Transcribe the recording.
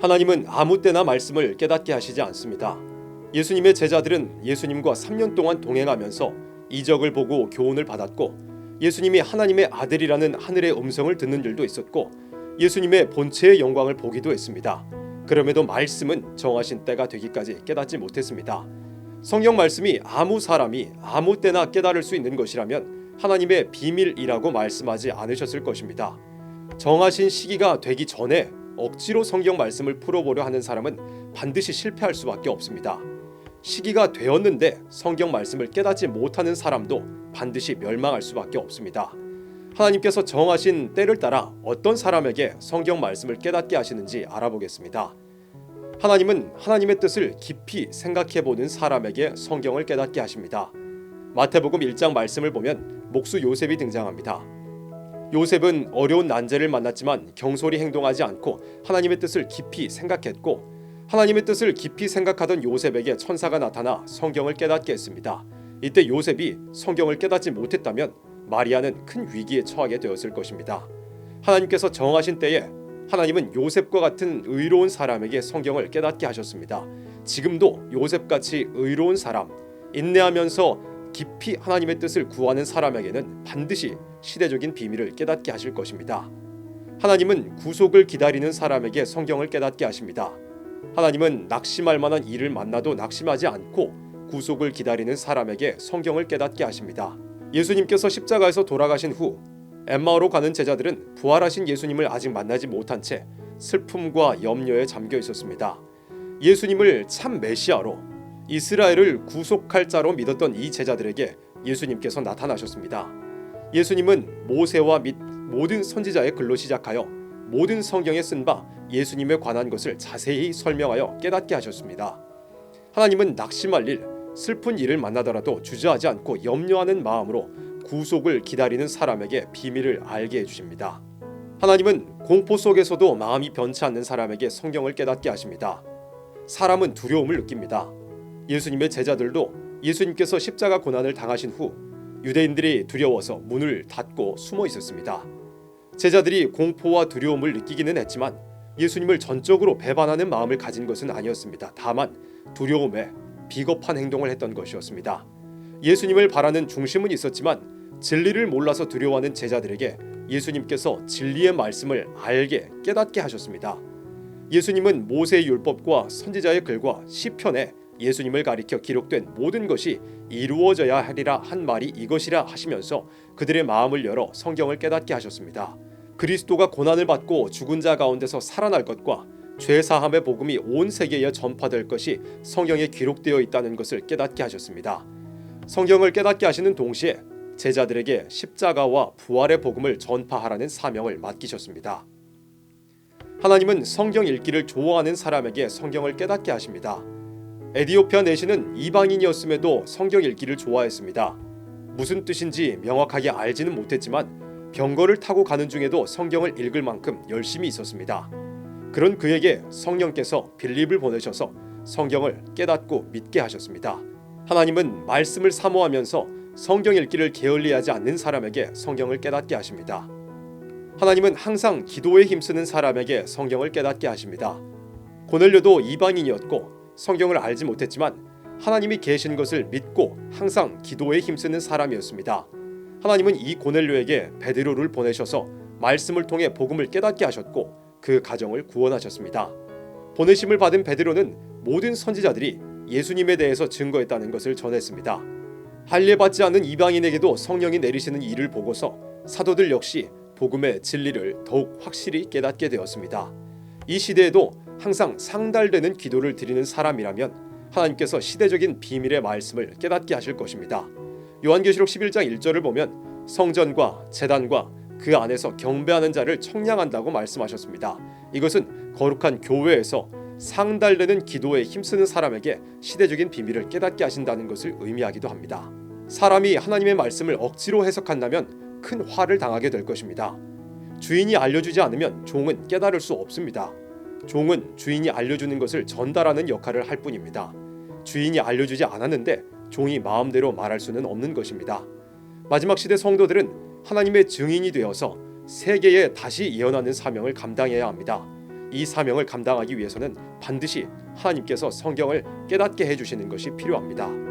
하나님은 아무 때나 말씀을 깨닫게 하시지 않습니다. 예수님의 제자들은 예수님과 3년 동안 동행하면서 이적을 보고 교훈을 받았고 예수님이 하나님의 아들이라는 하늘의 음성을 듣는 일도 있었고 예수님의 본체의 영광을 보기도 했습니다. 그럼에도 말씀은 정하신 때가 되기까지 깨닫지 못했습니다. 성경 말씀이 아무 사람이 아무 때나 깨달을 수 있는 것이라면 하나님의 비밀이라고 말씀하지 않으셨을 것입니다. 정하신 시기가 되기 전에 억지로 성경 말씀을 풀어보려 하는 사람은 반드시 실패할 수밖에 없습니다. 시기가 되었는데 성경 말씀을 깨닫지 못하는 사람도 반드시 멸망할 수밖에 없습니다. 하나님께서 정하신 때를 따라 어떤 사람에게 성경 말씀을 깨닫게 하시는지 알아보겠습니다. 하나님은 하나님의 뜻을 깊이 생각해 보는 사람에게 성경을 깨닫게 하십니다. 마태복음 1장 말씀을 보면 목수 요셉이 등장합니다. 요셉은 어려운 난제를 만났지만 경솔히 행동하지 않고 하나님의 뜻을 깊이 생각했고 하나님의 뜻을 깊이 생각하던 요셉에게 천사가 나타나 성경을 깨닫게 했습니다. 이때 요셉이 성경을 깨닫지 못했다면 마리아는 큰 위기에 처하게 되었을 것입니다. 하나님께서 정하신 때에 하나님은 요셉과 같은 의로운 사람에게 성경을 깨닫게 하셨습니다. 지금도 요셉같이 의로운 사람, 인내하면서 깊이 하나님의 뜻을 구하는 사람에게는 반드시 시대적인 비밀을 깨닫게 하실 것입니다. 하나님은 구속을 기다리는 사람에게 성경을 깨닫게 하십니다. 하나님은 낙심할 만한 일을 만나도 낙심하지 않고 구속을 기다리는 사람에게 성경을 깨닫게 하십니다. 예수님께서 십자가에서 돌아가신 후 엠마오로 가는 제자들은 부활하신 예수님을 아직 만나지 못한 채 슬픔과 염려에 잠겨 있었습니다. 예수님을 참 메시아로 이스라엘을 구속할 자로 믿었던 이 제자들에게 예수님께서 나타나셨습니다. 예수님은 모세와 및 모든 선지자의 글로 시작하여 모든 성경에 쓴 바 예수님에 관한 것을 자세히 설명하여 깨닫게 하셨습니다. 하나님은 낙심할 일, 슬픈 일을 만나더라도 주저하지 않고 염려하는 마음으로 구속을 기다리는 사람에게 비밀을 알게 해주십니다. 하나님은 공포 속에서도 마음이 변치 않는 사람에게 성경을 깨닫게 하십니다. 사람은 두려움을 느낍니다. 예수님의 제자들도 예수님께서 십자가 고난을 당하신 후 유대인들이 두려워서 문을 닫고 숨어 있었습니다. 제자들이 공포와 두려움을 느끼기는 했지만 예수님을 전적으로 배반하는 마음을 가진 것은 아니었습니다. 다만 두려움에 비겁한 행동을 했던 것이었습니다. 예수님을 바라는 중심은 있었지만 진리를 몰라서 두려워하는 제자들에게 예수님께서 진리의 말씀을 알게 깨닫게 하셨습니다. 예수님은 모세의 율법과 선지자의 글과 시편에 예수님을 가리켜 기록된 모든 것이 이루어져야 하리라 한 말이 이것이라 하시면서 그들의 마음을 열어 성경을 깨닫게 하셨습니다. 그리스도가 고난을 받고 죽은 자 가운데서 살아날 것과 죄 사함의 복음이 온 세계에 전파될 것이 성경에 기록되어 있다는 것을 깨닫게 하셨습니다. 성경을 깨닫게 하시는 동시에 제자들에게 십자가와 부활의 복음을 전파하라는 사명을 맡기셨습니다. 하나님은 성경 읽기를 좋아하는 사람에게 성경을 깨닫게 하십니다. 에디오피아 내시는 이방인이었음에도 성경 읽기를 좋아했습니다. 무슨 뜻인지 명확하게 알지는 못했지만 병거를 타고 가는 중에도 성경을 읽을 만큼 열심히 있었습니다. 그런 그에게 성령께서 빌립을 보내셔서 성경을 깨닫고 믿게 하셨습니다. 하나님은 말씀을 사모하면서 성경 읽기를 게을리하지 않는 사람에게 성경을 깨닫게 하십니다. 하나님은 항상 기도에 힘쓰는 사람에게 성경을 깨닫게 하십니다. 고넬료도 이방인이었고 성경을 알지 못했지만 하나님이 계신 것을 믿고 항상 기도에 힘쓰는 사람이었습니다. 하나님은 이 고넬료에게 베드로를 보내셔서 말씀을 통해 복음을 깨닫게 하셨고 그 가정을 구원하셨습니다. 보내심을 받은 베드로는 모든 선지자들이 예수님에 대해서 증거했다는 것을 전했습니다. 할례 받지 않은 이방인에게도 성령이 내리시는 일을 보고서 사도들 역시 복음의 진리를 더욱 확실히 깨닫게 되었습니다. 이 시대에도 항상 상달되는 기도를 드리는 사람이라면 하나님께서 시대적인 비밀의 말씀을 깨닫게 하실 것입니다. 요한계시록 11장 1절을 보면 성전과 재단과 그 안에서 경배하는 자를 청량한다고 말씀하셨습니다. 이것은 거룩한 교회에서 상달되는 기도에 힘쓰는 사람에게 시대적인 비밀을 깨닫게 하신다는 것을 의미하기도 합니다. 사람이 하나님의 말씀을 억지로 해석한다면 큰 화를 당하게 될 것입니다. 주인이 알려주지 않으면 종은 깨달을 수 없습니다. 종은 주인이 알려주는 것을 전달하는 역할을 할 뿐입니다. 주인이 알려주지 않았는데 종이 마음대로 말할 수는 없는 것입니다. 마지막 시대 성도들은 하나님의 증인이 되어서 세계에 다시 예언하는 사명을 감당해야 합니다. 이 사명을 감당하기 위해서는 반드시 하나님께서 성경을 깨닫게 해주시는 것이 필요합니다.